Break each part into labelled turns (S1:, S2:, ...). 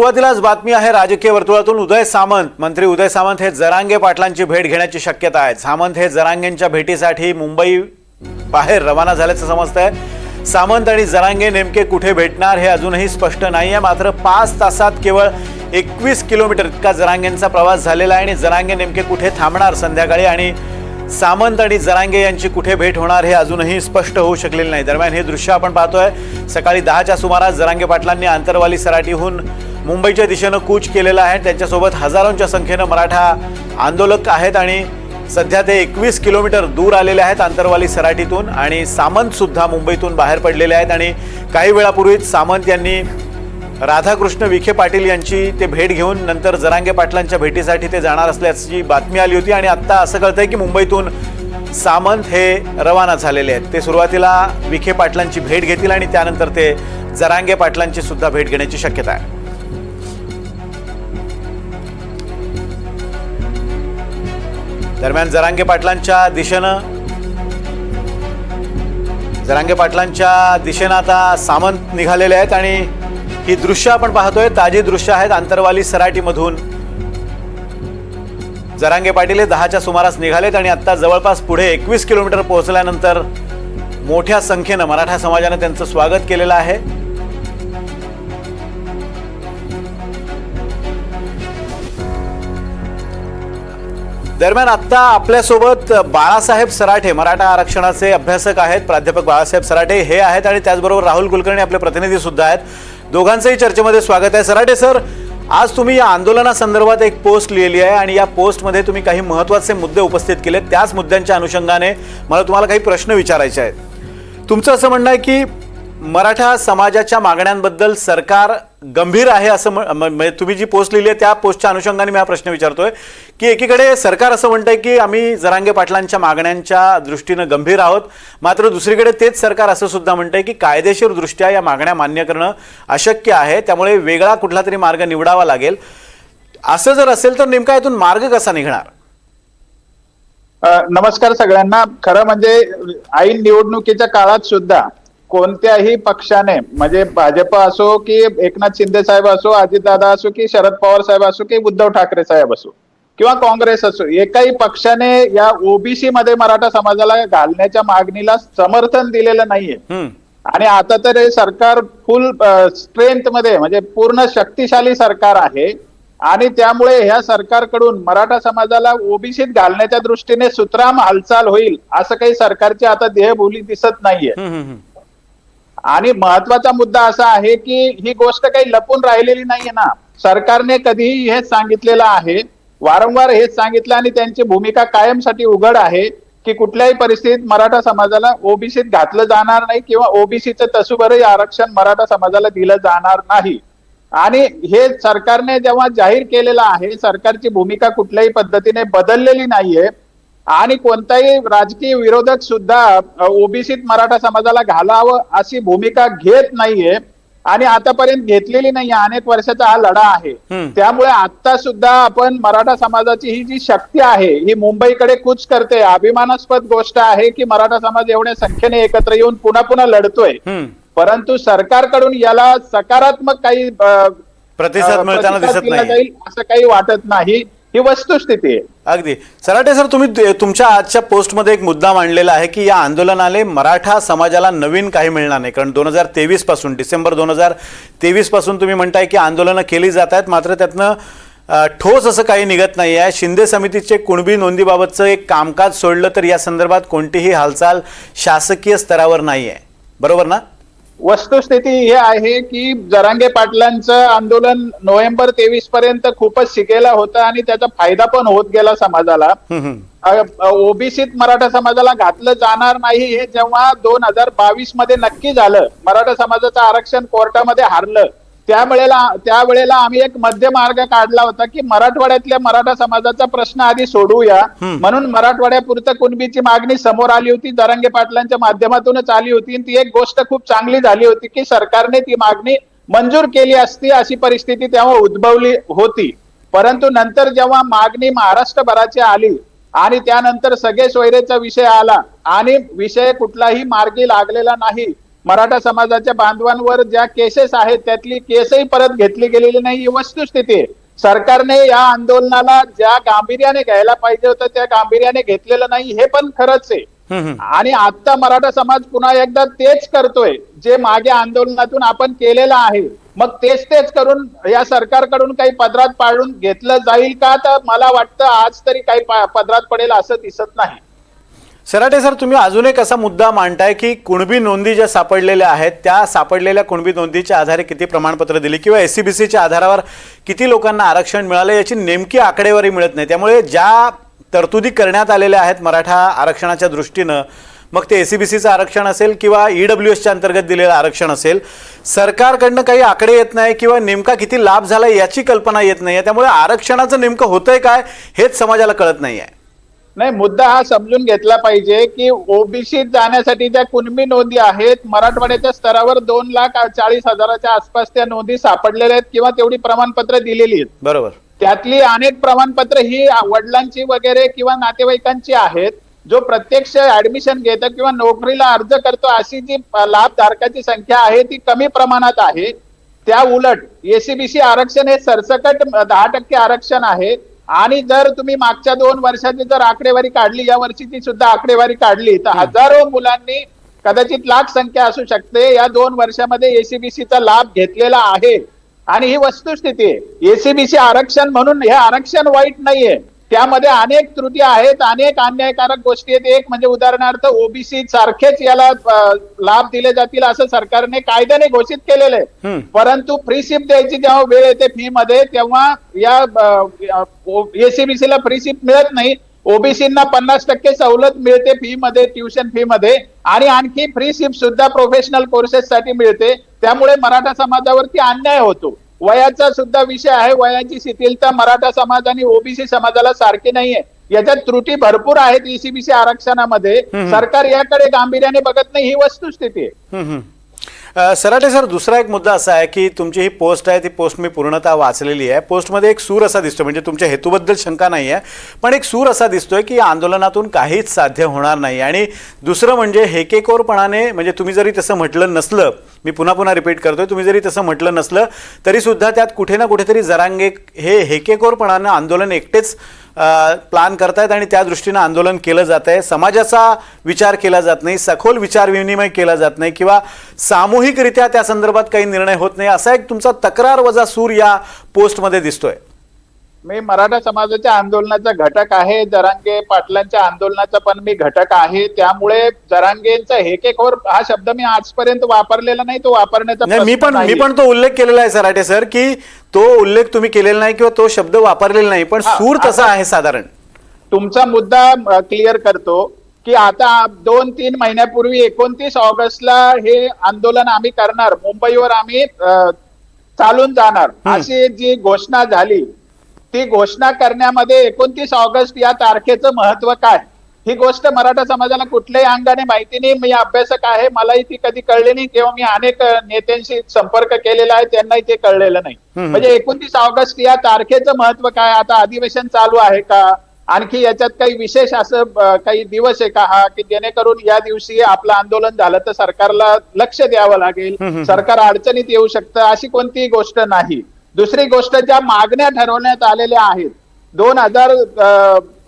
S1: सुरुवातीलाच बातमी आहे राजकीय वर्तुळातून उदय सामंत. मंत्री उदय सामंत हे जरांगे पाटलांची भेट घेण्याची शक्यता आहे. सामंत हे जरांगेंच्या भेटीसाठी मुंबई बाहेर रवाना झाल्याचं समजतंय. सामंत आणि जरांगे नेमके कुठे भेटणार हे अजूनही स्पष्ट नाही आहे मात्र पाच तासात केवळ एकवीस किलोमीटर इतका जरांगेंचा प्रवास झालेला आहे आणि जरांगे नेमके कुठे थांबणार संध्याकाळी आणि सामंत आणि जरांगे यांची कुठे भेट होणार हे अजूनही स्पष्ट होऊ शकलेलं नाही. दरम्यान हे दृश्य आपण पाहतोय. सकाळी दहाच्या सुमारास जरांगे पाटलांनी आंतरवाली सराटीहून मुंबईच्या दिशेनं कूच केलेला आहे. त्यांच्यासोबत हजारोंच्या संख्येनं मराठा आंदोलक आहेत आणि सध्या ते एकवीस किलोमीटर दूर आलेले आहेत आंतरवाली सराटीतून आणि सामंतसुद्धा मुंबईतून बाहेर पडलेले आहेत आणि काही वेळापूर्वीच सामंत यांनी राधाकृष्ण विखे पाटील यांची ते भेट घेऊन नंतर जरांगे पाटलांच्या भेटीसाठी ते जाणार असल्याची बातमी आली होती आणि आत्ता असं कळतंय की मुंबईतून सामंत हे रवाना झालेले आहेत. ते सुरुवातीला विखे पाटलांची भेट घेतील आणि त्यानंतर ते जरांगे पाटलांची सुद्धा भेट घेण्याची शक्यता आहे. दरम्यान जरांगे पाटलांच्या दिशेनं जरांगे पाटलांच्या दिशेनं आता सामंत निघालेले आहेत आणि ही दृश्य आपण पाहतोय. ताजी दृश्य आहेत आंतरवाली सराटीमधून. जरांगे पाटील हे दहाच्या सुमारास निघालेत आणि आता जवळपास पुढे एकवीस किलोमीटर पोहोचल्यानंतर मोठ्या संख्येनं मराठा समाजानं त्यांचं स्वागत केलेलं आहे. दरम्यान आत्ता आपल्यासोबत बाळासाहेब सराठे मराठा आरक्षणाचे अभ्यासक आहेत. प्राध्यापक बाळासाहेब सराठे हे आहेत आणि त्याचबरोबर राहुल कुलकर्णी आपले प्रतिनिधी सुद्धा आहेत. दोघांचंही चर्चेमध्ये स्वागत आहे. सराटे सर आज तुम्ही या आंदोलनासंदर्भात एक पोस्ट लिहिली आहे आणि या पोस्टमध्ये तुम्ही काही महत्त्वाचे मुद्दे उपस्थित केले त्याच मुद्द्यांच्या अनुषंगाने मला तुम्हाला काही प्रश्न विचारायचे आहेत. तुमचं असं म्हणणं आहे की मराठा समाजाच्या मागण्यांबद्दल सरकार गंभीर आहे असं म्हणजे तुम्ही जी पोस्ट लिहिली आहे त्या पोस्टच्या अनुषंगाने मी हा प्रश्न विचारतोय. की एकीकडे सरकार असं म्हणतंय की आम्ही जरांगे पाटलांच्या मागण्यांच्या दृष्टीनं गंभीर आहोत मात्र दुसरीकडे तेच सरकार असं सुद्धा म्हणतंय की कायदेशीर दृष्ट्या या मागण्या मान्य करणं अशक्य आहे त्यामुळे वेगळा कुठला तरी मार्ग निवडावा लागेल. असं जर असेल तर नेमका यातून मार्ग कसा निघणार?
S2: नमस्कार सगळ्यांना. खरं म्हणजे ऐन निवडणुकीच्या काळात सुद्धा कोणत्याही पक्षाने म्हणजे भाजप असो की एकनाथ शिंदे साहेब असो अजितदादा असो की शरद पवार साहेब असो की उद्धव ठाकरे साहेब असो किंवा काँग्रेस असो एकाही पक्षाने या ओबीसी मध्ये मराठा समाजाला घालण्याच्या मागणीला समर्थन दिलेलं नाहीये. आणि आता तर हे सरकार फुल स्ट्रेंथमध्ये म्हणजे पूर्ण शक्तिशाली सरकार आहे. आणि त्यामुळे ह्या सरकारकडून मराठा समाजाला ओबीसीत घालण्याच्या दृष्टीने सुतराम हालचाल होईल असं काही सरकारची आता देहबोली दिसत नाहीये. आणि महत्त्वाचा मुद्दा असा आहे की ही गोष्ट काही लपून राहिलेली नाहीये ना. सरकारने कधीही हेच सांगितलेलं आहे. वारंवार हेच सांगितलं आणि त्यांची भूमिका कायमसाठी उघड आहे की कुठल्याही परिस्थितीत मराठा समाजाला ओबीसीत घातलं जाणार नाही किंवा ओबीसीचं तसुभरही आरक्षण मराठा समाजाला दिलं जाणार नाही. आणि हे सरकारने जेव्हा जाहीर केलेलं आहे सरकारची भूमिका कुठल्याही पद्धतीने बदललेली नाहीये आणि कोणताही राजकीय विरोधक सुद्धा ओबीसीत मराठा समाजाला घालावं अशी भूमिका घेत नाहीये आणि आतापर्यंत घेतलेली नाहीये. अनेक वर्षाचा हा लढा आहे. त्यामुळे आता सुद्धा आपण मराठा समाजाची ही जी शक्ती आहे ही मुंबईकडे कूच करते. अभिमानास्पद गोष्ट आहे की मराठा समाज एवढ्या संख्येने एकत्र येऊन पुन्हा पुन्हा लढतोय. परंतु सरकारकडून याला सकारात्मक काही
S1: प्रतिसाद मिळताना दिसत नाही
S2: असं काही वाटत नाही. ही वस्तुस्थिती आहे.
S1: अगदी. सराटे सर तुम्ही तुमच्या आजच्या पोस्टमध्ये एक मुद्दा मांडलेला आहे की या आंदोलनाने मराठा समाजाला नवीन काही मिळणार नाही. कारण दोन हजार तेवीसपासून डिसेंबर दोन हजार तेवीसपासून तुम्ही म्हणताय की आंदोलनं केली जात आहेत मात्र त्यातनं ठोस असं काही निघत नाही आहे. शिंदे समितीचे कुणबी नोंदीबाबतचं एक कामकाज सोडलं तर या संदर्भात कोणतीही हालचाल शासकीय स्तरावर नाही आहे बरोबर ना?
S2: वस्तुस्थिती ही आहे की जरांगे पाटलांचं आंदोलन नोव्हेंबर तेवीस पर्यंत खूपच शिकेला होतं आणि त्याचा फायदा पण होत गेला समाजाला. ओबीसीत मराठा समाजाला घातलं जाणार नाही हे जेव्हा दोन हजार बावीसमध्ये नक्की झालं मराठा समाजाचं आरक्षण कोर्टामध्ये हारलं त्यावेळेला त्यावेळेला आम्ही एक मध्य मार्ग काढला होता की मराठवाड्यातल्या मराठा समाजाचा प्रश्न आधी सोडवूया. म्हणून मराठवाड्यापुरतं कुणबीची मागणी समोर आली होती जरांगे पाटलांच्या माध्यमातूनच आली होती. ती एक गोष्ट खूप चांगली झाली होती की सरकारने ती मागणी मंजूर केली असती अशी परिस्थिती तेव्हा उद्भवली होती. परंतु नंतर जेव्हा मागणी महाराष्ट्रभराची आली आणि त्यानंतर सगळे सोयरेचा विषय आला आणि विषय कुठलाही मार्गी लागलेला नाही मराठा समाजाच्या बांधवांवर ज्या केसेस आहेत त्यातली केसही परत घेतली गेलेली नाही. ही वस्तुस्थिती आहे. सरकारने या आंदोलनाला ज्या गांभीर्याने घ्यायला पाहिजे होतं त्या गांभीर्याने घेतलेलं नाही. हे पण खरंच आहे. आणि आता मराठा समाज पुन्हा एकदा तेच करतोय जे मागे आंदोलनातून आपण केलेलं आहे. मग तेच तेच करून या सरकारकडून काही पदरात पाडून घेतलं जाईल का? तर मला वाटतं आज तरी काही पदरात पडेल असं दिसत नाही.
S1: सराटे सर तुम्ही अजून एक असा मुद्दा मांडताय की कुणबी नोंदी ज्या सापडलेल्या आहेत त्या सापडलेल्या कुणबी नोंदीच्या आधारे किती प्रमाणपत्र दिली किंवा एस सी बी सीच्या आधारावर किती लोकांना आरक्षण मिळालं याची नेमकी आकडेवारी मिळत नाही. त्यामुळे ज्या तरतुदी करण्यात आलेल्या आहेत मराठा आरक्षणाच्या दृष्टीनं मग ते एस सी बी सीचं आरक्षण असेल किंवा ई डब्ल्यू एसच्या अंतर्गत दिलेलं आरक्षण असेल सरकारकडनं काही आकडे येत नाही किंवा नेमका किती लाभ झाला याची कल्पना येत नाही. त्यामुळे आरक्षणाचं नेमकं होतंय काय हेच समाजाला कळत नाही आहे
S2: नाही मुद्दा हा समजून घेतला पाहिजे की ओबीसी जाण्यासाठी ज्या कुणबी नोंदी आहेत मराठवाड्याच्या स्तरावर दोन लाख चाळीस हजाराच्या आसपास त्या नोंदी सापडलेल्या आहेत किंवा तेवढी प्रमाणपत्र दिलेली आहेत.
S1: बरोबर.
S2: त्यातली अनेक प्रमाणपत्र ही वडिलांची वगैरे किंवा नातेवाईकांची आहेत. जो प्रत्यक्ष ऍडमिशन घेतो किंवा नोकरीला अर्ज करतो अशी जी लाभधारकाची संख्या आहे ती कमी प्रमाणात आहे. त्या उलट एसीबीसी आरक्षण हे सरसकट दहा टक्के आरक्षण आहे. आणि जर तुम्ही मागच्या दोन वर्षाची जर आकडेवारी काढली या वर्षीची सुद्धा आकडेवारी काढली तर हजारो मुलांनी कदाचित लाख संख्या असू शकते. या दोन वर्षामध्ये एसीबीसीचा लाभ घेतलेला आहे. आणि ही वस्तुस्थिती आहे. एसीबीसी आरक्षण म्हणून हे आरक्षण वाईट नाहीये. त्यामध्ये अनेक त्रुटी आहेत अनेक अन्यायकारक गोष्टी आहेत. एक म्हणजे उदाहरणार्थ ओबीसी सारखेच याला लाभ दिले जातील असं सरकारने कायद्याने घोषित केलेलं आहे. परंतु फ्री शिप द्यायची जेव्हा वेळ येते फी मध्ये तेव्हा या एसीबीसी ला फ्री शिप मिळत नाही. ओबीसीना पन्नास टक्के सवलत मिळते फी मध्ये ट्युशन फी मध्ये आणि आणखी फ्री शिप सुद्धा प्रोफेशनल कोर्सेस साठी मिळते. त्यामुळे मराठा समाजावरती अन्याय होतो. वयाचा सुद्धा विषय आहे. वयाची शिथिलता मराठा समाज आणि ओबीसी समाजाला सारखी नाहीये. याच्यात त्रुटी भरपूर आहेत ईसीबीसी आरक्षणामध्ये. सरकार याकडे गांभीर्याने बघत नाही ही वस्तुस्थिती आहे.
S1: सराटे सर दुसरा एक मुद्दा असा आहे की तुमची ही पोस्ट आहे ती पोस्ट मी पूर्णतः वाचलेली आहे. पोस्टमध्ये एक सूर असा दिसतो म्हणजे तुमच्या हेतूबद्दल शंका नाही आहे पण एक सूर असा दिसतोय की आंदोलनातून काहीच साध्य होणार नाही. आणि दुसरं म्हणजे हेकेकोरपणाने म्हणजे तुम्ही जरी तसं म्हटलं नसलं मी पुन्हा पुन्हा रिपीट करतोय तुम्ही जरी तसं म्हटलं नसलं तरीसुद्धा त्यात कुठे ना कुठेतरी जरांगे हे हेकेकोरपणानं आंदोलन एकटेच प्लान करतायत आणि त्या दृष्टीनं आंदोलन केलं जात आहे समाजाचा विचार केला जात नाही सखोल विचार विनिमय केला जात नाही किंवा सामूहिकरित्या त्या संदर्भात काही निर्णय होत नाही असा एक तुमचा तक्रार वजा सूर या पोस्टमध्ये दिसतोय.
S2: मी मराठा समाजाच्या आंदोलनाचा घटक आहे जरांगे पाटलांच्या आंदोलनाचा पण मी घटक आहे त्यामुळे जरांगेंचा हेकेखोर हा शब्द मी आजपर्यंत वापरलेला नाही तो वापरण्याचा
S1: नाही मी पण मी. पण तो उल्लेख केलेला आहे सराटे सर की तो उल्लेख तुम्ही केलेला नाही किंवा तो शब्द वापरलेला नाही पण सूर तसा आहे साधारण
S2: तुमचा मुद्दा क्लिअर करतो की आता दोन तीन महिन्यापूर्वी एकोणतीस ऑगस्टला हे आंदोलन आम्ही करणार मुंबईवर आम्ही चालून जाणार. अशी जी घोषणा झाली ती घोषणा करण्यामध्ये एकोणतीस ऑगस्ट या तारखेचं महत्त्व काय? ही गोष्ट मराठा समाजाला कुठल्याही अंगाने माहिती नाही. मी अभ्यासक आहे. मलाही ती कधी कळली नाही किंवा मी अनेक नेत्यांशी संपर्क केलेला आहे. त्यांनाही ते कळलेलं नाही. म्हणजे एकोणतीस ऑगस्ट या तारखेचं महत्त्व काय? आता अधिवेशन चालू आहे का? आणखी याच्यात काही विशेष असं काही दिवस आहे का? हा की जेणेकरून या दिवशी आपलं आंदोलन झालं तर सरकारला लक्ष द्यावं लागेल. सरकार अडचणीत येऊ शकतं अशी कोणतीही गोष्ट नाही. दुसरी गोष्ट ज्या मागण्या ठरवण्यात आलेल्या आहेत दोन हजार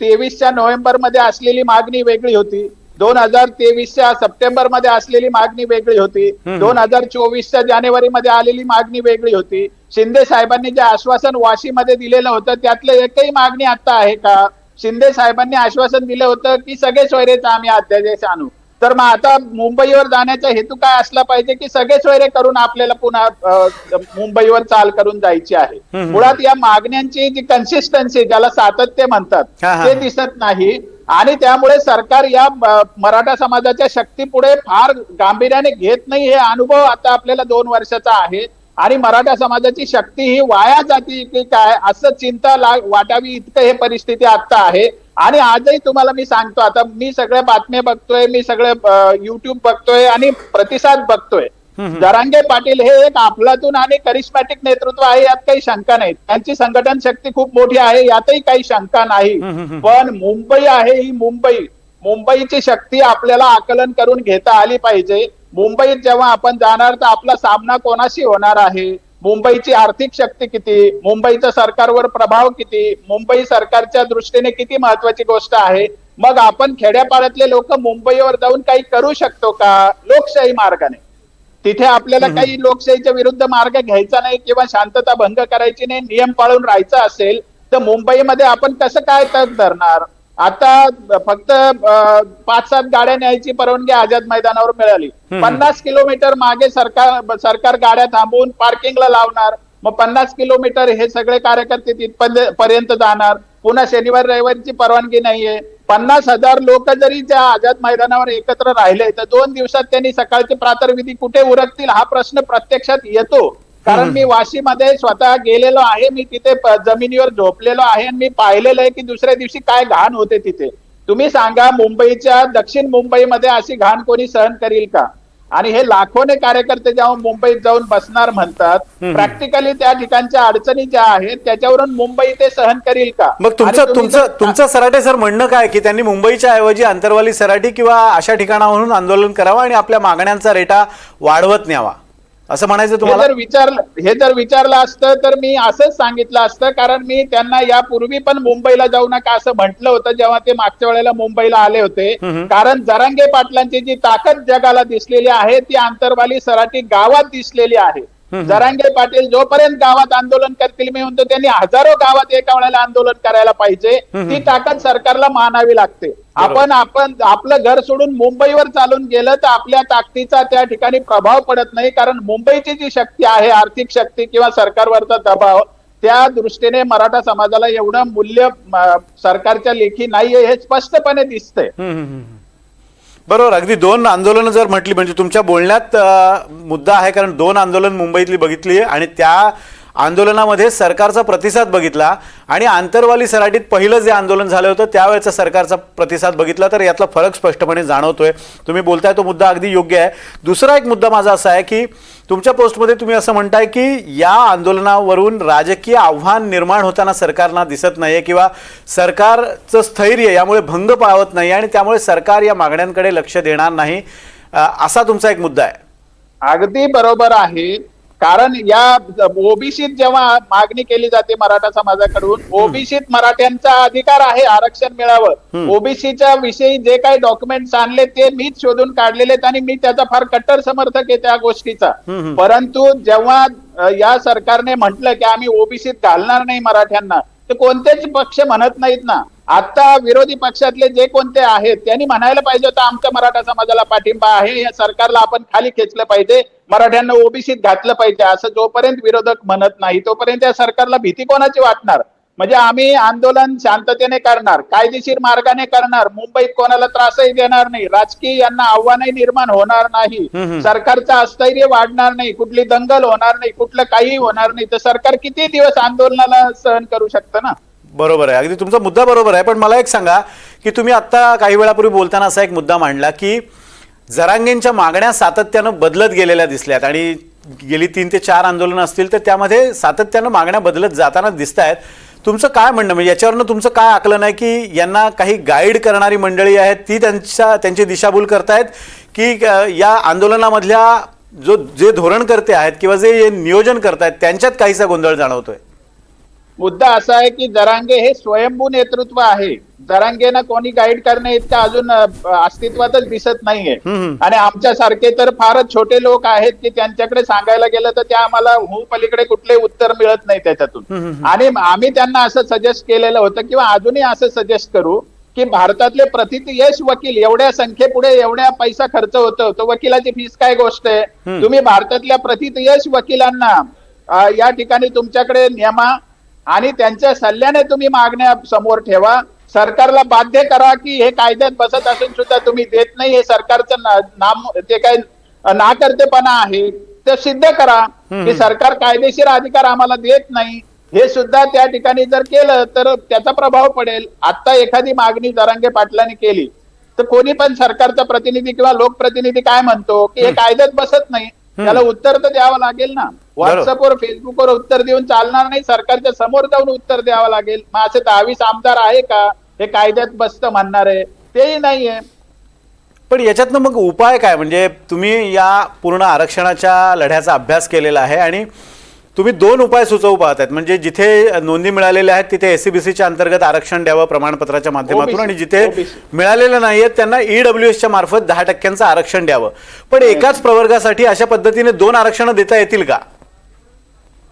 S2: तेवीसच्या नोव्हेंबरमध्ये असलेली मागणी वेगळी होती. दोन हजार तेवीसच्या सप्टेंबरमध्ये असलेली मागणी वेगळी होती. दोन हजार चोवीसच्या जानेवारी मध्ये आलेली मागणी वेगळी होती. शिंदे साहेबांनी जे आश्वासन वाशीमध्ये दिलेलं होतं त्यातलं एकही मागणी आता आहे का? शिंदे साहेबांनी आश्वासन दिलं होतं की सगळे सोयरेचा आम्ही अध्यादेश आणू. तर मग आता मुंबईवर जाण्याचा हेतू काय असला पाहिजे की सगळे सोयरे करून आपल्याला पुन्हा मुंबईवर चाल करून जायची आहे. मुळात या मागण्यांची जी कन्सिस्टन्सी ज्याला सातत्य म्हणतात. ते दिसत नाही आणि त्यामुळे सरकार या मराठा समाजाच्या शक्तीपुढे फार गांभीर्याने घेत नाही हे अनुभव आता आपल्याला दोन वर्षाचा आहे आणि मराठा समाजाची शक्ती ही वाया जाती की काय असं चिंता ला- वाटावी इतकं हे परिस्थिती आता आहे. आणि आजही तुम्हाला मी सांगतो आता मी सगळ्या बातम्या बघतोय मी सगळे युट्यूब बघतोय आणि प्रतिसाद बघतोय. जरांगे पाटील हे एक आपलातून आणि करिश्मॅटिक नेतृत्व आहे यात काही शंका नाही त्यांची संघटन शक्ती खूप मोठी आहे यातही काही शंका नाही. पण मुंबई आहे ही मुंबई. मुंबईची शक्ती आपल्याला आकलन करून घेता आली पाहिजे. मुंबईत जेव्हा आपण जाणार तर आपला सामना कोणाशी होणार आहे? मुंबईची आर्थिक शक्ती किती? मुंबईचा सरकारवर प्रभाव किती? मुंबई सरकारच्या दृष्टीने किती महत्वाची गोष्ट आहे? मग आपण खेड्यापाड्यातले लोक मुंबईवर जाऊन काही करू शकतो का? लोकशाही मार्गाने. तिथे आपल्याला काही लोकशाहीच्या विरुद्ध मार्ग घ्यायचा नाही किंवा शांतता भंग करायची नाही नियम पाळून राहायचं असेल तर मुंबईमध्ये आपण कसं काय तग धरणार? आता फक्त पाच सात गाड्या न्यायची परवानगी आझाद मैदानावर मिळाली. पन्नास किलोमीटर मागे सरकार सरकार गाड्या थांबवून पार्किंगला लावणार मग पन्नास किलोमीटर हे सगळे कार्यकर्ते तिथपर्यंत पर्यंत जाणार. पुन्हा शनिवार रविवारची परवानगी नाहीये. पन्नास हजार लोक जरी त्या आझाद मैदानावर एकत्र राहिले तर दोन दिवसात त्यांनी सकाळचे प्रातर्विधी कुठे उरकतील हा प्रश्न प्रत्यक्षात येतो. कारण मी वाशीमध्ये स्वतः गेलेलो आहे मी तिथे जमिनीवर झोपलेलो आहे आणि मी पाहिलेलं आहे की दुसऱ्या दिवशी काय घाण होते तिथे. तुम्ही सांगा मुंबईच्या दक्षिण मुंबईमध्ये अशी घाण कोणी सहन करील का? आणि हे लाखोने कार्यकर्ते जेव्हा मुंबईत जाऊन बसणार म्हणतात प्रॅक्टिकली त्या ठिकाणच्या अडचणी ज्या आहेत त्याच्यावरून मुंबई ते सहन करील का?
S1: मग तुमचं तुमचं तुमचं सराटे सर म्हणणं काय की त्यांनी मुंबईच्या ऐवजी अंतरवाली सराटी किंवा अशा ठिकाणावरून आंदोलन करावं आणि आपल्या मागण्यांचा रेटा वाढवत न्यावा? असं म्हणायचं तुम्हाला?
S2: जर विचारलं हे जर विचारलं असतं तर मी असंच सांगितलं असतं कारण मी त्यांना यापूर्वी पण मुंबईला जाऊ नका असं म्हटलं होतं जेव्हा ते मागच्या वेळेला मुंबईला आले होते. कारण जरांगे पाटलांची जी ताकद जगाला दिसलेली आहे ती आंतरवाली सराठी गावात दिसलेली आहे. जरांगे पाटील जोपर्यंत गावात आंदोलन करतील मी म्हणतो त्यांनी हजारो गावात एका वेळेला आंदोलन करायला पाहिजे. ती ताकद सरकारला मानावी लागते. आपण आपण आपलं घर सोडून मुंबईवर चालून गेलं तर आपल्या ताकदीचा त्या ठिकाणी प्रभाव पडत नाही कारण मुंबईची जी शक्ती आहे आर्थिक शक्ती किंवा सरकारवरचा दबाव त्या दृष्टीने मराठा समाजाला एवढं मूल्य सरकारच्या लेखी नाहीये हे स्पष्टपणे दिसतंय.
S1: बरोबर अगदी दोन आंदोलनं जर म्हटली म्हणजे तुमच्या बोलण्यात मुद्दा आहे कारण दोन आंदोलन मुंबईतली बघितली आहे आणि त्या आंदोलनामध्ये सरकारचा प्रतिसाद बघितला आणि आंतरवाली सराटीत पहिलं जे आंदोलन झालं होतं त्यावेळेचा सरकारचा प्रतिसाद बघितला तर यातला फरक स्पष्टपणे जाणवतोय. तुम्ही बोलताय तो मुद्दा अगदी योग्य आहे. दुसरा एक मुद्दा माझा असा आहे की तुमच्या पोस्टमध्ये तुम्ही असं म्हणताय की या आंदोलनावरून राजकीय आव्हान निर्माण होताना सरकारना दिसत नाही आहे किंवा सरकारचं स्थैर्य यामुळे भंग पाळवत नाही आणि त्यामुळे सरकार या मागण्यांकडे लक्ष देणार नाही. असा तुमचा एक मुद्दा आहे.
S2: अगदी बरोबर आहे. कारण या ओबीसीत जेव्हा मागणी केली जाते मराठा समाजाकडून ओबीसीत मराठ्यांचा अधिकार आहे आरक्षण मिळावं. ओबीसीच्या विषयी जे काही डॉक्युमेंट्स आणले ते मीच शोधून काढलेले आणि मी त्याचा फार कट्टर समर्थक आहे त्या गोष्टीचा. परंतु जेव्हा या सरकारने म्हटलं की आम्ही ओबीसीत घालणार नाही मराठ्यांना तर कोणतेच पक्ष म्हणत नाहीत ना. आता विरोधी पक्षातले जे कोणते आहेत त्यांनी म्हणायला पाहिजे होतं आमच्या मराठा समाजाला पाठिंबा आहे या सरकारला आपण खाली खेचलं पाहिजे मराठ्यांना ओबीसीत घातलं पाहिजे असं जोपर्यंत विरोधक म्हणत नाही तोपर्यंत या सरकारला भीती कोणाची वाटणार? म्हणजे आम्ही आंदोलन शांततेने करणार कायदेशीर मार्गाने करणार मुंबईत कोणाला त्रासही देणार नाही राजकीय यांना आव्हानही निर्माण होणार नाही सरकारचं अस्थैर्य वाढणार नाही कुठली दंगल होणार नाही कुठलं काही होणार नाही तर सरकार किती दिवस आंदोलनाला सहन करू शकतं ना?
S1: बरोबर आहे. अगदी तुमचा मुद्दा बरोबर आहे पण मला एक सांगा की तुम्ही आत्ता काही वेळापूर्वी बोलताना असा एक मुद्दा मांडला की जरांगेंच्या मागण्या सातत्यानं बदलत गेलेल्या दिसल्यात आणि गेली तीन ते चार आंदोलनं असतील तर त्यामध्ये सातत्यानं मागण्या बदलत जाताना दिसत आहेत तुमचं काय म्हणणं? म्हणजे याच्यावरनं तुमचं काय आकलन आहे की यांना काही गाईड करणारी मंडळी आहेत ती त्यांच्या त्यांची दिशाभूल करतायत की या आंदोलनामधल्या जो जे धोरणकर्ते आहेत किंवा जे नियोजन करतायत त्यांच्यात काहीसा गोंधळ जाणवतोय?
S2: मुद्दा असा आहे की जरांगे हे स्वयंभू नेतृत्व आहे. जरांगेनं कोणी गाईड करणे इतकं अजून अस्तित्वातच दिसत नाहीये. आणि आमच्या सारखे तर फारच छोटे लोक आहेत की त्यांच्याकडे सांगायला गेलं तर त्या आम्हाला हो पलीकडे कुठले उत्तर मिळत नाही त्याच्यातून. आणि आम्ही त्यांना असं सजेस्ट केलेलं होतं किंवा अजूनही असं सजेस्ट करू की भारतातले प्रतित वकील एवढ्या संख्येपुढे एवढ्या पैसा खर्च होतो तो वकिलाची फीस काय गोष्ट आहे? तुम्ही भारतातल्या प्रतित वकिलांना अ, या ठिकाणी तुमच्याकडे नेमा आणि त्यांच्या सल्ल्याने तुम्ही मागण्या समोर ठेवा. सरकारला बाध्य करा की हे कायद्यात बसत असून सुद्धा तुम्ही देत नाही. हे सरकारचं नाम ते काय नाकर्तेपणा आहे ते सिद्ध करा. की सरकार कायदेशीर अधिकार आम्हाला देत नाही. हे सुद्धा त्या ठिकाणी जर केलं तर त्याचा प्रभाव पडेल. आता एखादी मागणी जरांगे पाटलांनी केली तर कोणी पण सरकारचा प्रतिनिधी किंवा लोकप्रतिनिधी काय म्हणतो की हे कायद्यात बसत नाही त्याला उत्तर तर द्यावं लागेल ना. व्हॉट्सअपवर फेसबुकवर उत्तर देऊन चालणार नाही. सरकारच्या समोर जाऊन उत्तर द्यावं लागेल. मग असे दहावीस आमदार आहे का? हे कायद्यात बसतं म्हणणार आहे. तेही नाहीये.
S1: पण याच्यातनं मग उपाय काय? म्हणजे तुम्ही या पूर्ण आरक्षणाच्या लढ्याचा अभ्यास केलेला आहे आणि तुम्ही दोन उपाय सुचवू पाहत आहेत म्हणजे जिथे नोंदी मिळालेल्या आहेत तिथे एससीबीसीच्या अंतर्गत आरक्षण द्यावं प्रमाणपत्राच्या माध्यमातून. आणि जिथे. मिळालेलं नाही आहेत त्यांना ईडब्ल्यू एसच्या मार्फत दहा टक्क्यांचं आरक्षण द्यावं. पण एकाच प्रवर्गासाठी अशा पद्धतीने दोन आरक्षणं देता येतील का?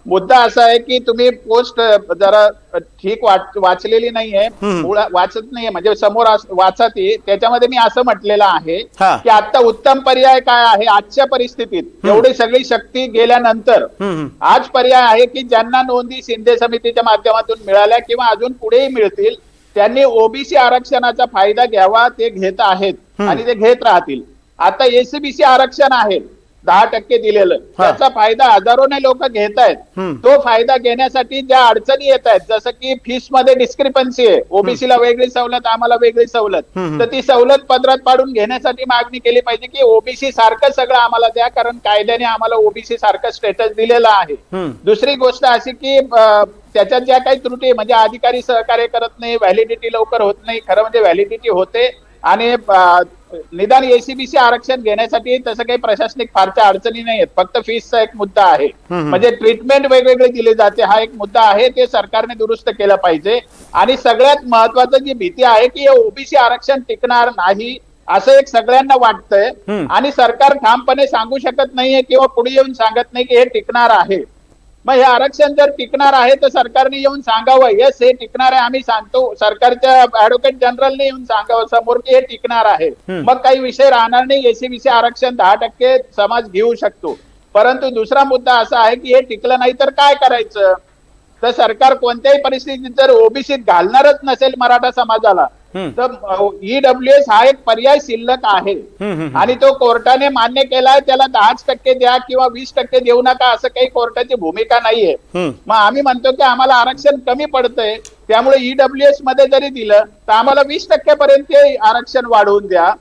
S2: मुद्दा असा आहे की तुम्ही पोस्ट जरा ठीक वाच वाचलेली नाहीये. वाचत नाहीये. म्हणजे समोर अस- वाचा ती. त्याच्यामध्ये मी असं म्हटलेलं आहे. की आता उत्तम पर्याय काय आहे? आजच्या परिस्थितीत एवढी सगळी शक्ती गेल्यानंतर. आज पर्याय आहे की ज्यांना नोंदी शिंदे समितीच्या माध्यमातून मिळाल्या किंवा अजून पुढेही मिळतील त्यांनी ओबीसी आरक्षणाचा फायदा घ्यावा ते घेत आहेत. आणि ते घेत राहतील. आता एसीबीसी आरक्षण आहे. दहा टक्के दिलेलं. त्याचा फायदा हजारोने लोक घेत आहेत. तो फायदा घेण्यासाठी ज्या अडचणी येत आहेत जसं की फीसमध्ये डिस्क्रिपन्सी आहे ओबीसीला वेगळी सवलत आम्हाला वेगळी सवलत. तर ती सवलत पदरात पाडून घेण्यासाठी मागणी केली पाहिजे की ओबीसी सारखं सगळं आम्हाला द्या कारण कायद्याने आम्हाला ओबीसी सारखं स्टेटस दिलेलं आहे. दुसरी गोष्ट अशी की त्याच्यात ज्या काही त्रुटी म्हणजे अधिकारी सहकार्य करत नाही व्हॅलिडिटी लवकर होत नाही खरं म्हणजे व्हॅलिडिटी होते आणि निदान एसीबीसी आरक्षण घेण्यासाठी तसं काही प्रशासनिक फारच्या अडचणी नाही आहेत फक्त फीसचा एक मुद्दा आहे. म्हणजे ट्रीटमेंट वेगवेगळी दिली जाते. हा एक मुद्दा आहे. ते सरकारने दुरुस्त केलं पाहिजे. आणि सगळ्यात महत्वाचं जी भीती आहे की हे ओबीसी आरक्षण टिकणार नाही असं एक सगळ्यांना वाटतंय. आणि सरकार ठामपणे सांगू शकत नाहीये किंवा पुढे येऊन सांगत नाही की हे टिकणार आहे. मग हे आरक्षण जर टिकणार आहे तर सरकारने येऊन सांगावं. येस हे टिकणार आहे आम्ही सांगतो. सरकारच्या ऍडव्होकेट जनरलने येऊन सांगावं. समोर की हे टिकणार आहे. मग काही विषय राहणार नाही. एसीबीसी आरक्षण दहा टक्के समाज घेऊ शकतो. परंतु दुसरा मुद्दा असा आहे की हे टिकलं नाही तर काय करायचं? तर सरकार कोणत्याही परिस्थितीत जर ओबीसीत घालणारच नसेल मराठा समाजाला. तर ईडब्ल्यू एस हा एक पर्याय शिल्लक आहे. आणि तो कोर्टाने मान्य केलाय त्याला दहाच टक्के द्या किंवा वीस टक्के देऊ नका असं काही कोर्टाची भूमिका नाहीये. मग आम्ही म्हणतो की आम्हाला आरक्षण कमी पडतंय त्यामुळे ईडब्ल्यू एसमध्ये जरी दिलं तर आम्हाला वीस टक्क्यापर्यंत आरक्षण वाढवून द्या.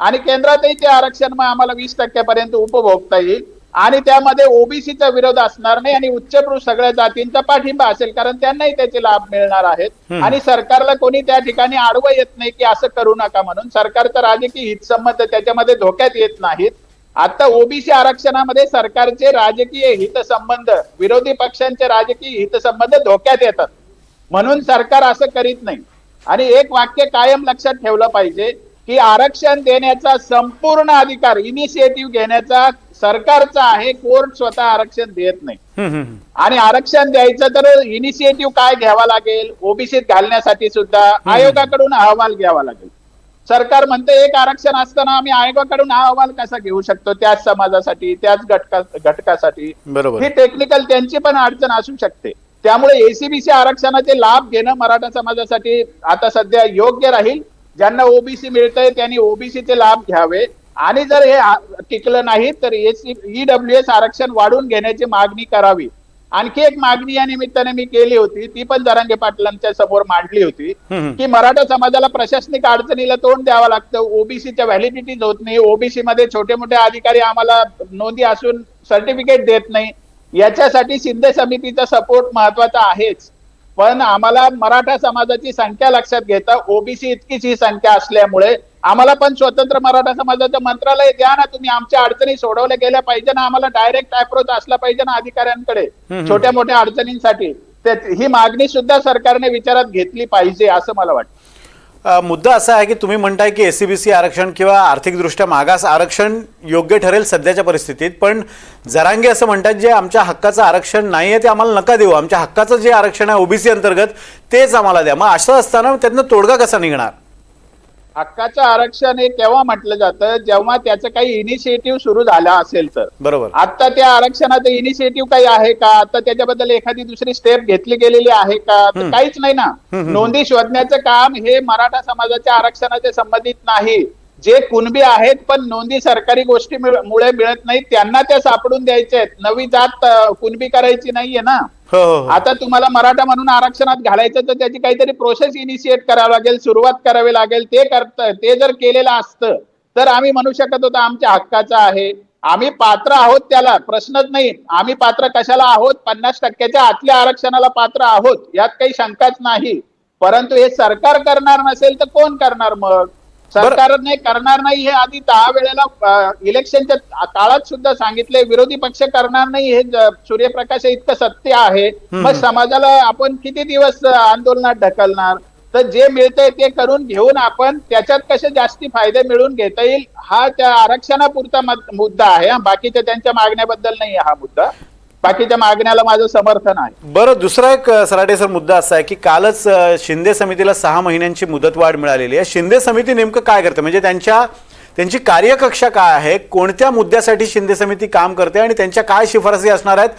S2: आणि केंद्रातही ते आरक्षण मग आम्हाला वीस टक्क्यापर्यंत उपभोगता येईल. आणि त्यामध्ये ओबीसीचा विरोध असणार नाही आणि उच्चभ्रू सगळ्या जातींचा पाठिंबा असेल कारण त्यांनाही त्याचे लाभ मिळणार आहेत. आणि सरकारला कोणी त्या ठिकाणी आडवं येत नाही की असं करू नका म्हणून. सरकारचं राजकीय हितसंबंध त्याच्यामध्ये धोक्यात येत नाहीत. आता ओबीसी आरक्षणामध्ये सरकारचे राजकीय हितसंबंध विरोधी पक्षांचे राजकीय हितसंबंध धोक्यात येतात. म्हणून सरकार असं करीत नाही. आणि एक वाक्य कायम लक्षात ठेवलं पाहिजे की आरक्षण देण्याचा संपूर्ण अधिकार इनिशिएटिव्ह घेण्याचा सरकारचा आहे कोर्ट स्वतः आरक्षण देत नाही. आणि आरक्षण द्यायचं तर इनिशिएटिव्ह काय घ्यावा लागेल? ओबीसीत घालण्यासाठी सुद्धा आयोगाकडून अहवाल घ्यावा लागेल. सरकार म्हणते एक आरक्षण असताना आम्ही आयोगाकडून हा अहवाल कसा घेऊ शकतो? त्याच समाजासाठी त्याच घटका घटकासाठी.
S1: बरोबर.
S2: ही टेक्निकल त्यांची पण अडचण असू शकते. त्यामुळे एसीबीसी आरक्षणाचे लाभ घेणं मराठा समाजासाठी आता सध्या योग्य राहील. ज्यांना ओबीसी मिळतंय त्यांनी ओबीसीचे लाभ घ्यावे. आणि जर हे टिकलं नाही तर ईडब्ल्यू एस आरक्षण वाढवून घेण्याची मागणी करावी आणखी एक मागणी या निमित्ताने मी केली होती ती पण जरांगे पाटलांच्या समोर मांडली होती. की मराठा समाजाला प्रशासनिक अडचणीला तोंड द्यावं लागतं ओबीसीच्या व्हॅलिडिटीज होत नाही ओबीसी मध्ये छोटे मोठे अधिकारी आम्हाला नोंदी असून सर्टिफिकेट देत नाही याच्यासाठी शिंदे समितीचा सपोर्ट महत्त्वाचा आहेच पण आम्हाला मराठा समाजाची संख्या लक्षात घेता ओबीसी इतकीच ही संख्या असल्यामुळे आम्हाला पण स्वतंत्र मराठा समाजाचं मंत्रालय द्या ना. तुम्ही आमच्या अडचणी सोडवल्या गेल्या पाहिजे ना. आम्हाला डायरेक्ट अप्रोच असला पाहिजे ना अधिकाऱ्यांकडे. छोट्या मोठ्या अडचणींसाठी. ते- ही मागणी सुद्धा सरकारने विचारात घेतली पाहिजे असं मला वाटतं.
S1: मुद्दा असा आहे की तुम्ही म्हणताय की एसीबीसी आरक्षण किंवा आर्थिकदृष्ट्या मागास आरक्षण योग्य ठरेल सध्याच्या परिस्थितीत. पण जरांगे असं म्हणतात जे आमच्या हक्काचं आरक्षण नाही आहे ते आम्हाला नका देऊ. आमच्या हक्काचं जे आरक्षण आहे ओबीसी अंतर्गत तेच आम्हाला द्या. मग असं असताना त्यातनं तोडगा कसा निघणार?
S2: हक्काचं आरक्षण हे केव्हा म्हटलं जातं? जेव्हा त्याचं काही इनिशिएटिव्ह सुरू झाला असेल तर.
S1: बरोबर.
S2: आता त्या आरक्षणाचं इनिशिएटिव्ह काही आहे का? आता त्याच्याबद्दल एखादी दुसरी स्टेप घेतली गेलेली आहे का? तर. काहीच नाही ना. नोंदी शोधण्याचं काम हे मराठा समाजाच्या आरक्षणाचे संबंधित नाही. जे कुणबी आहेत पण नोंदी सरकारी गोष्टी मिळ- मुळे मिळत नाही त्यांना त्या सापडून द्यायच्या आहेत. नवी जात कुणबी करायची नाहीये ना.
S1: हो, हो, हो.
S2: आता तुम्हाला मराठा म्हणून आरक्षणात घालायचं तर त्याची काहीतरी प्रोसेस इनिशिएट करावी लागेल सुरुवात करावी लागेल ते करत ते जर केलेलं असतं तर आम्ही म्हणू शकत होतो आमच्या हक्काचा आहे. आम्ही पात्र आहोत त्याला प्रश्नच नाही. आम्ही पात्र कशाला आहोत? पन्नास टक्क्याच्या आतल्या आरक्षणाला पात्र आहोत यात काही शंकाच नाही. परंतु हे सरकार करणार नसेल तर कोण करणार मग? सरकारने करणार नाही हे आधी दहा वेळेला इलेक्शनच्या काळात सुद्धा सांगितले विरोधी पक्ष करणार नाही हे सूर्यप्रकाश इतकं सत्य आहे. मग समाजाला आपण किती दिवस आंदोलनात ढकलणार? तर जे मिळतंय ते करून घेऊन आपण त्याच्यात कसे जास्ती फायदे मिळवून घेता येईल हा त्या आरक्षणापुरता मुद्दा आहे. बाकीच्या त्यांच्या मागण्याबद्दल नाही हा मुद्दा. बाकीच्या मागण्याला माझं समर्थन आहे.
S1: बरं दुसरा एक सराटे सर मुद्दा असा आहे की कालच शिंदे समितीला सहा महिन्यांची मुदतवाढ मिळालेली आहे. शिंदे समिती नेमकं काय करते? म्हणजे त्यांच्या त्यांची कार्यकक्षा काय आहे? कोणत्या मुद्द्यासाठी शिंदे समिती काम करते? आणि त्यांच्या काय शिफारसी असणार आहेत?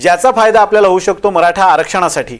S1: ज्याचा फायदा आपल्याला होऊ शकतो मराठा आरक्षणासाठी.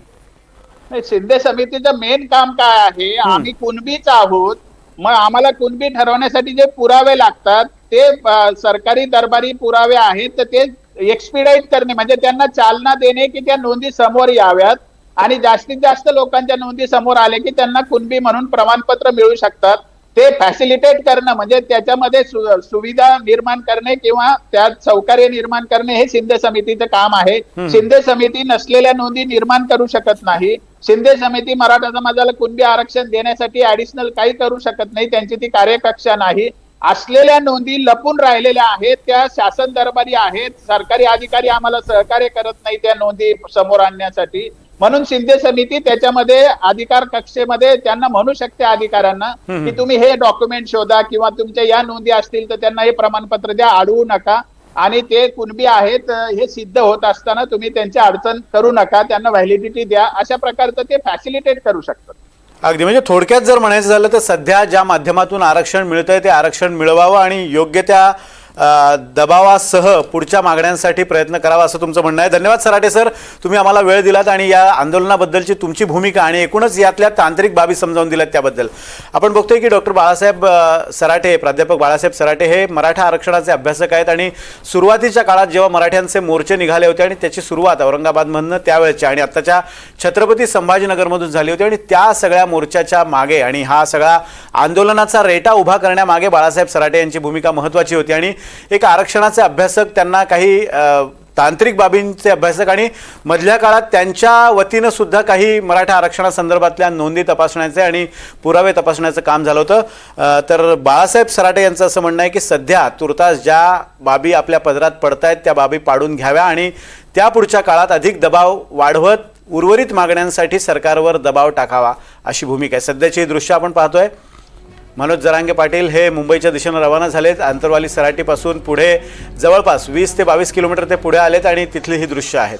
S2: शिंदे समितीचं मेन काम काय आहे? आम्ही कुणबीच आहोत. मग आम्हाला कुणबी ठरवण्यासाठी जे पुरावे लागतात ते सरकारी दरबारी पुरावे आहेत तर ते एक्सपिडाईट करणे म्हणजे त्यांना चालना देणे की त्या नोंदी समोर याव्यात. आणि जास्तीत जास्त लोकांच्या नोंदी समोर आले की त्यांना कुणबी म्हणून प्रमाणपत्र मिळू शकतात. ते फॅसिलिटेट करणं म्हणजे त्याच्यामध्ये सु- सुविधा निर्माण करणे किंवा त्यात सौकर्य निर्माण करणे हे शिंदे समितीचं काम आहे. शिंदे समिती नसलेल्या नोंदी निर्माण करू शकत नाही. शिंदे समिती मराठा समाजाला कुणबी आरक्षण देण्यासाठी ऍडिशनल काही करू शकत नाही. त्यांची ती कार्यकक्षा नाही. असलेल्या नोंदी लपून राहिलेल्या आहेत त्या शासन दरबारी आहेत सरकारी अधिकारी आम्हाला सहकार्य करत नाही त्या नोंदी समोर आणण्यासाठी. म्हणून शिंदे समिती त्याच्यामध्ये अधिकार कक्षेमध्ये त्यांना म्हणू शकते अधिकाऱ्यांना की तुम्ही हे डॉक्युमेंट शोधा किंवा तुमच्या या नोंदी असतील तर त्यांना हे प्रमाणपत्र द्या अडवू नका. आणि ते कुणबी आहेत हे सिद्ध होत असताना तुम्ही त्यांची अडचण करू नका त्यांना व्हॅलिडिटी द्या. अशा प्रकारचं ते फॅसिलिटेट करू शकतात.
S1: अगदी. म्हणजे थोडक्यात जर म्हणायचं झालं तर सध्या ज्या माध्यमातून आरक्षण मिळतं आहे ते आरक्षण मिळवावं आणि योग्य त्या दबावासह पुढच्या मागण्यांसाठी प्रयत्न करावा असं तुमचं म्हणणं आहे. धन्यवाद सराटे सर. तुम्ही आम्हाला वेळ दिलात आणि या आंदोलनाबद्दलची तुमची भूमिका आणि एकूणच यातल्या तांत्रिक बाबी समजावून दिल्यात त्याबद्दल. आपण बघतोय की डॉक्टर बाळासाहेब सराटे प्राध्यापक बाळासाहेब सराटे हे मराठा आरक्षणाचे अभ्यासक आहेत आणि सुरुवातीच्या काळात जेव्हा मराठ्यांचे मोर्चे निघाले होते आणि त्याची सुरुवात औरंगाबादमधनं त्यावेळेच्या आणि आत्ताच्या छत्रपती संभाजीनगरमधून झाली होती आणि त्या सगळ्या मोर्चाच्या मागे आणि हा सगळा आंदोलनाचा रेटा उभा करण्यामागे बाळासाहेब सराटे यांची भूमिका महत्त्वाची होती आणि एक आरक्षणाचे अभ्यासक त्यांना काही तांत्रिक बाबींचे अभ्यासक आणि मधल्या काळात त्यांच्या वतीनं सुद्धा काही मराठा आरक्षणासंदर्भातल्या नोंदी तपासण्याचे आणि पुरावे तपासण्याचं काम झालं होतं. तर बाळासाहेब सराटे यांचं असं म्हणणं आहे की सध्या तुर्तास ज्या बाबी आपल्या पदरात पडत आहेत त्या बाबी पाडून घ्याव्या आणि त्या पुढच्या काळात अधिक दबाव वाढवत उर्वरित मागण्यांसाठी सरकारवर दबाव टाकावा अशी भूमिका आहे. सध्याची ही दृश्य आपण पाहतोय. मनोज जरांगे पाटील हे मुंबईच्या दिशेनं रवाना झालेत. आंतरवाली सराटीपासून पुढे जवळपास वीस ते बावीस किलोमीटर ते पुढे आलेत आणि तिथली ही दृश्य आहेत.